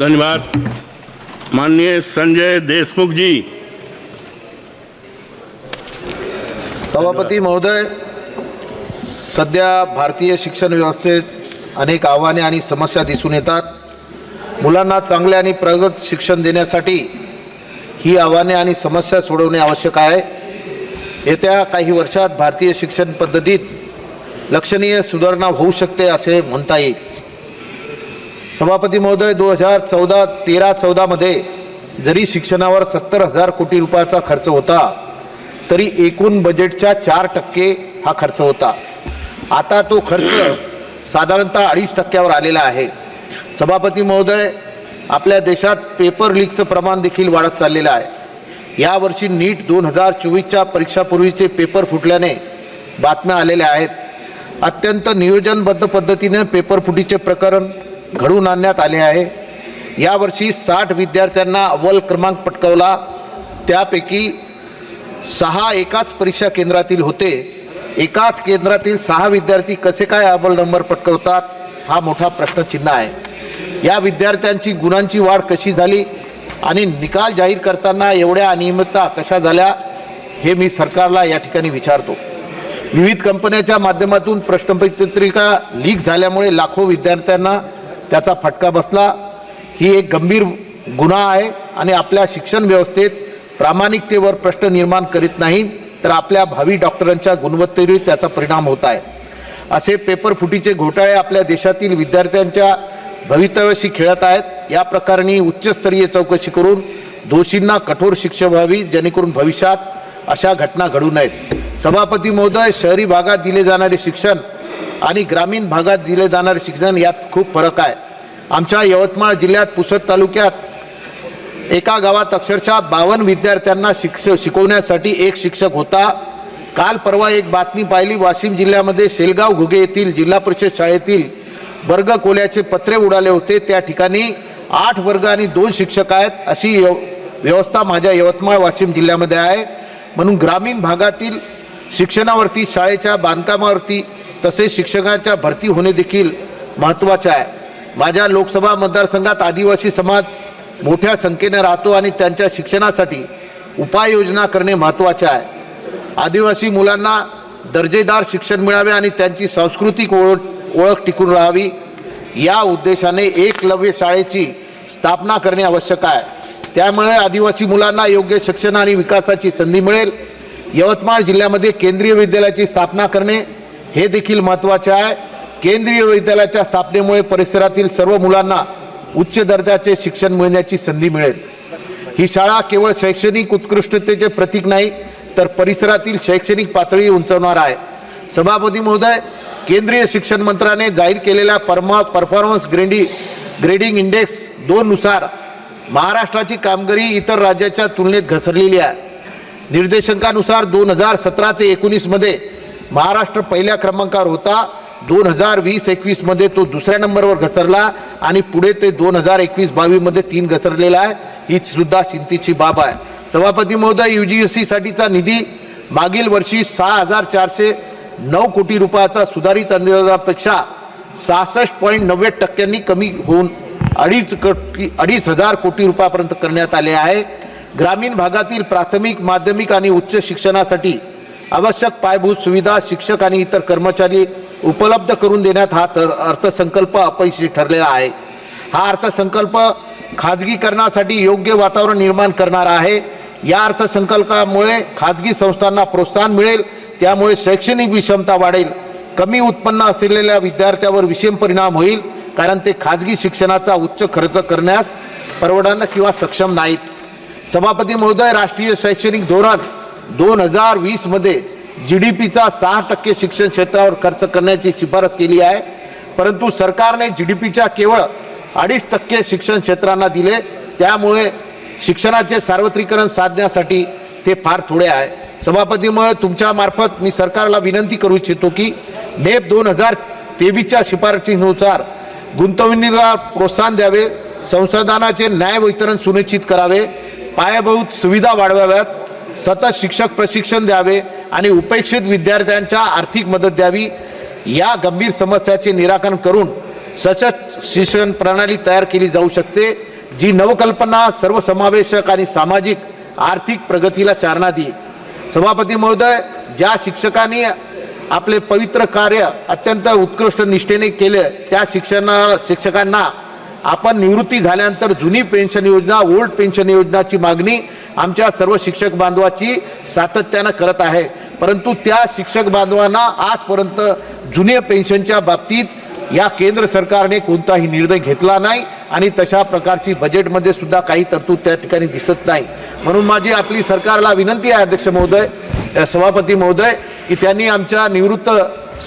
धन्यवाद। माननीय संजय देशमुख जी सभापती महोदय सध्या भारतीय शिक्षण व्यवस्थेत अनेक आव्हाने आणि समस्या दिसून येतात. मुलांना चांगले आणि प्रगत शिक्षण देण्यासाठी ही आव्हाने आणि समस्या सोडवणे आवश्यक आहे. येत्या काही वर्षात भारतीय शिक्षण पद्धतीत लक्षणीय सुधारणा होऊ शकते असे म्हणता येईल. सभापती महोदय दोन हजार चौदा तेरा चौदामध्ये जरी शिक्षणावर सत्तर हजार कोटी रुपयाचा खर्च होता तरी एकूण बजेटच्या चार टक्के हा खर्च होता. आता तो खर्च साधारणतः अडीच टक्क्यावर आलेला आहे. सभापती महोदय आपल्या देशात पेपर लीकचं प्रमाण देखील वाढत चाललेलं आहे. यावर्षी नीट दोन हजार चोवीसच्या परीक्षापूर्वीचे पेपर फुटल्याने बातम्या आलेल्या आहेत. अत्यंत नियोजनबद्ध पद्धतीने पेपर फुटीचे प्रकरण घडवून आणण्यात आले आहे. यावर्षी साठ विद्यार्थ्यांना अव्वल क्रमांक पटकवला. त्यापैकी सहा एकाच परीक्षा केंद्रातील होते. एकाच केंद्रातील सहा विद्यार्थी कसे काय अव्वल नंबर पटकवतात हा मोठा प्रश्नचिन्ह आहे. या विद्यार्थ्यांची गुणांची वाढ कशी झाली आणि निकाल जाहीर करताना एवढ्या अनियमितता कशा झाल्या हे मी सरकारला या ठिकाणी विचारतो. विविध कंपन्याच्या माध्यमातून प्रश्नपत्रिका लीक झाल्यामुळे लाखो विद्यार्थ्यांना त्याचा फटका बसला. ही एक गंभीर गुन्हा आहे आणि आपल्या शिक्षण व्यवस्थेत प्रामाणिकतेवर प्रश्न निर्माण करीत नाहीत तर आपल्या भावी डॉक्टरांच्या गुणवत्तेवर त्याचा परिणाम होत आहे. असे पेपर फुटीचे घोटाळे आपल्या देशातील विद्यार्थ्यांच्या भवितव्याशी खेळत आहेत. या प्रकरणी उच्चस्तरीय चौकशी करून दोषींना कठोर शिक्षा व्हावी जेणेकरून भविष्यात अशा घटना घडू नयेत. सभापती महोदय शहरी भागात दिले जाणारे शिक्षण आणि ग्रामीण भागात दिले जाणारे शिक्षण यात खूप फरक आहे. आमच्या यवतमाळ जिल्ह्यात पुसद तालुक्यात एका गावात अक्षरशः बावन्न विद्यार्थ्यांना शिक्ष शिकवण्यासाठी एक शिक्षक होता. काल परवा एक बातमी पाहिली वाशिम जिल्ह्यामध्ये शेलगाव घुगे येथील जिल्हा परिषद शाळेतील वर्ग कोल्याचे पत्रे उडाले होते. त्या ठिकाणी आठ वर्ग आणि दोन शिक्षक आहेत अशी यव व्यवस्था माझ्या यवतमाळ वाशिम जिल्ह्यामध्ये आहे. म्हणून ग्रामीण भागातील शिक्षणावरती शाळेच्या बांधकामावरती तसेच शिक्षकांच्या भरती होणे देखील महत्त्वाचे आहे. माझ्या लोकसभा मतदारसंघात आदिवासी समाज मोठ्या संख्येने राहतो आणि त्यांच्या शिक्षणासाठी उपाययोजना करणे महत्त्वाचे आहे. आदिवासी मुलांना दर्जेदार शिक्षण मिळावे आणि त्यांची सांस्कृतिक ओळख ओळख टिकून राहावी. या उद्देशाने एकलव्य शाळेची स्थापना करणे आवश्यक आहे. त्यामुळे आदिवासी मुलांना योग्य शिक्षण आणि विकासाची संधी मिळेल. यवतमाळ जिल्ह्यामध्ये केंद्रीय विद्यालयाची स्थापना करणे हे देखील महत्त्वाचे आहे. केंद्रीय विद्यालयाच्या स्थापनेमुळे परिसरातील सर्व मुलांना उच्च दर्जाचे शिक्षण मिळण्याची संधी मिळेल. ही शाळा केवळ शैक्षणिक उत्कृष्टतेचे प्रतीक नाही तर परिसरातील शैक्षणिक पातळी उंचावणार आहे. सभापती महोदय केंद्रीय शिक्षण मंत्र्याने जाहीर केलेल्या परमा परफॉर्मन्स ग्रेडी ग्रेडिंग इंडेक्स दोननुसार महाराष्ट्राची कामगिरी इतर राज्याच्या तुलनेत घसरलेली आहे. निर्देशांकानुसार दोन हजार सतरा ते एकोणीसमध्ये महाराष्ट्र पहिल्या क्रमांकावर होता. दोन हजार वीस एकवीसमध्ये तो दुसऱ्या नंबरवर घसरला आणि पुढे ते दोन हजार एकवीस बावीसमध्ये तीन घसरलेला आहे. ही सुद्धा चिंतेची बाब आहे. सभापती महोदय यू जी एस सीसाठीचा निधी मागील वर्षी सहा हजार चारशे नऊ कोटी रुपयाचा सुधारित अंदाजापेक्षा सहासष्ट पॉईंट नव्वद टक्क्यांनी कमी होऊन अडीच कोटी अडीच हजार कोटी रुपयापर्यंत करण्यात आले आहे. ग्रामीण भागातील प्राथमिक माध्यमिक आणि उच्च शिक्षणासाठी आवश्यक पायाभूत सुविधा शिक्षक आणि इतर कर्मचारी उपलब्ध करून देण्यात हा तर अर्थसंकल्प अपयशी ठरलेला आहे. हा अर्थसंकल्प खाजगीकरणासाठी योग्य वातावरण निर्माण करणारा आहे. या अर्थसंकल्पामुळे खाजगी संस्थांना प्रोत्साहन मिळेल त्यामुळे शैक्षणिक विषमता वाढेल. कमी उत्पन्न असलेल्या विद्यार्थ्यावर विषम परिणाम होईल कारण ते खाजगी शिक्षणाचा उच्च खर्च करण्यास परवडणार किंवा सक्षम नाहीत. सभापती महोदय राष्ट्रीय शैक्षणिक धोरण दोन हजार वीसमध्ये जी डी पीचा सहा टक्के शिक्षण क्षेत्रावर खर्च करण्याची शिफारस केली आहे. परंतु सरकारने जी डी पीच्या केवळ अडीच टक्के शिक्षण क्षेत्रांना दिले. त्यामुळे शिक्षणाचे सार्वत्रिकरण साधण्यासाठी ते फार थोडे आहे. सभापतीमुळे तुमच्या मार्फत मी सरकारला विनंती करू इच्छितो की नेप दोन हजार तेवीसच्या शिफारशीनुसार गुंतवणुकीला प्रोत्साहन द्यावे. संसाधनाचे न्याय वितरण सुनिश्चित करावे. पायाभूत सुविधा वाढवाव्यात. सतत शिक्षक प्रशिक्षण द्यावे आणि उपेक्षित विद्यार्थ्यांच्या आर्थिक मदत द्यावी या गंभीर समस्याचे निराकरण करून सशक्त शिक्षण प्रणाली तयार केली जाऊ शकते जी नवकल्पना सर्वसमावेशक आणि सामाजिक आर्थिक प्रगतीला चालना देईल. सभापती महोदय ज्या शिक्षकांनी आपले पवित्र कार्य अत्यंत उत्कृष्ट निष्ठेने केले त्या शिक्षणा शिक्षकांना आपण निवृत्ती झाल्यानंतर जुनी पेन्शन योजना ओल्ड पेन्शन योजनाची मागणी आमच्या सर्व शिक्षक बांधवाची सातत्यानं करत आहे. परंतु त्या शिक्षक बांधवांना आजपर्यंत जुने पेन्शनच्या बाबतीत या केंद्र सरकारने कोणताही निर्णय घेतला नाही आणि तशा प्रकारची बजेटमध्ये सुद्धा काही तरतूद त्या ठिकाणी दिसत नाही. म्हणून माझी आपली सरकारला विनंती आहे अध्यक्ष महोदय सभापती महोदय की त्यांनी आमच्या निवृत्त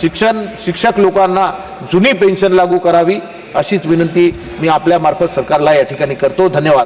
शिक्षण शिक्षक लोकांना जुनी पेन्शन लागू करावी अशीच विनंती मी आपल्यामार्फत सरकारला या ठिकाणी करतो. धन्यवाद.